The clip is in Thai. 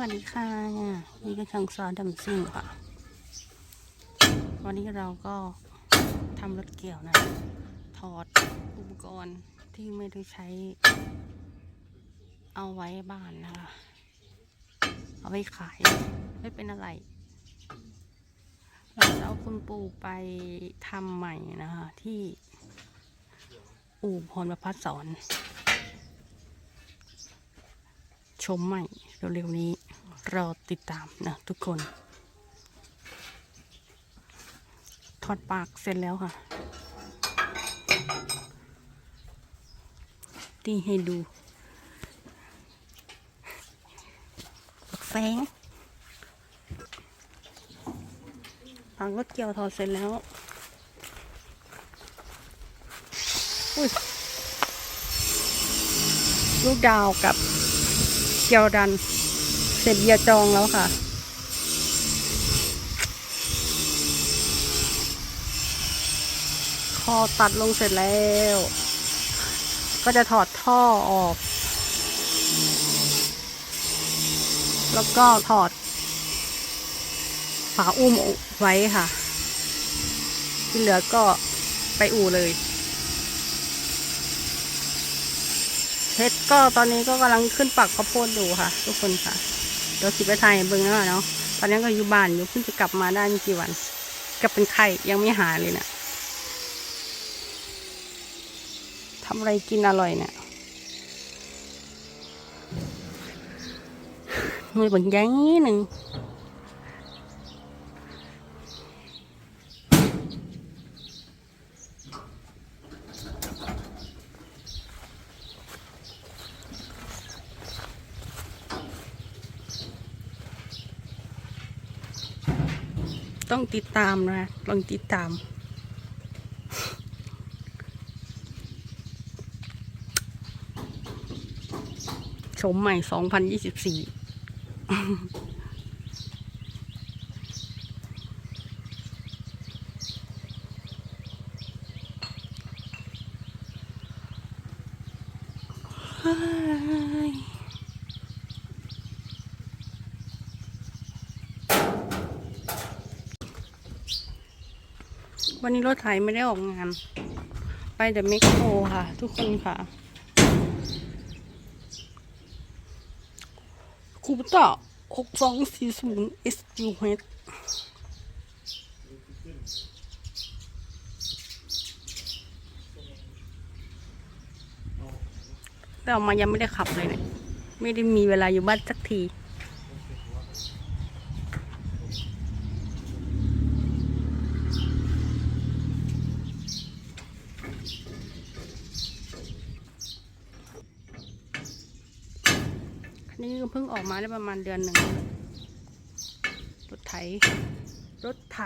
วัสดีค่ะ นี่ก็ช่างซอดำซิ่งค่ะ วันนี้เราก็ทำรถเกี่ยวนะ ถอดอุปกรณ์ที่ไม่ได้ใช้ เอาไว้บ้านนะคะ เอาไว้ขาย ไม่เป็นอะไร เราจะเอาคุณปู่ไปทำใหม่นะคะ ที่ อู่พรประพัฒสอน ชมใหม่เร็วๆนี้รอติดตามนะทุกคนถอดปากเสร็จแล้วค่ะตีให้ดูแฟงปากรถเกี่ยวถอดเสร็จแล้ว อุ้ยลูกดาวกับ เกียวดัน เสร็จเบียจองแล้วค่ะ คอตัดลงเสร็จแล้ว ก็จะถอดท่อออก แล้วก็ถอด ฝาอุ้มไว้ค่ะ ที่เหลือก็ไปอู่เลย เพชรก็ตอนนี้ก็กำลังขึ้นปักข้าวโพดอยู่ค่ะ ทุกคนค่ะ เดี๋ยวสิไปไทยเบิ่งแล้วเนาะ ตอนนี้ก็อยู่บ้านอยู่เพิ่งจะกลับมาได้ไม่กี่วันกลับเป็นไข้ยังไม่หายเลยเนะี่ยทำอะไรกินอร่อยเนี่ยมือบังยัยหนึ่ง ต้องติดตามนะ ลองติดตาม ชมใหม่ 2024 เฮ้ย วันนี้รถไถไม่ได้ออกงาน ไปแต่เมกโคค่ะ ทุกคนค่ะคูปต้าหกสองสี่ศูนย์ S U H แต่ออกมายังไม่ได้ขับเลยเนี่ยไม่ได้มีเวลาอยู่บ้านสักที อั นี่เพิ่งออกมาได้ประมาณเดือนหนึ่งรถไถ รถไถ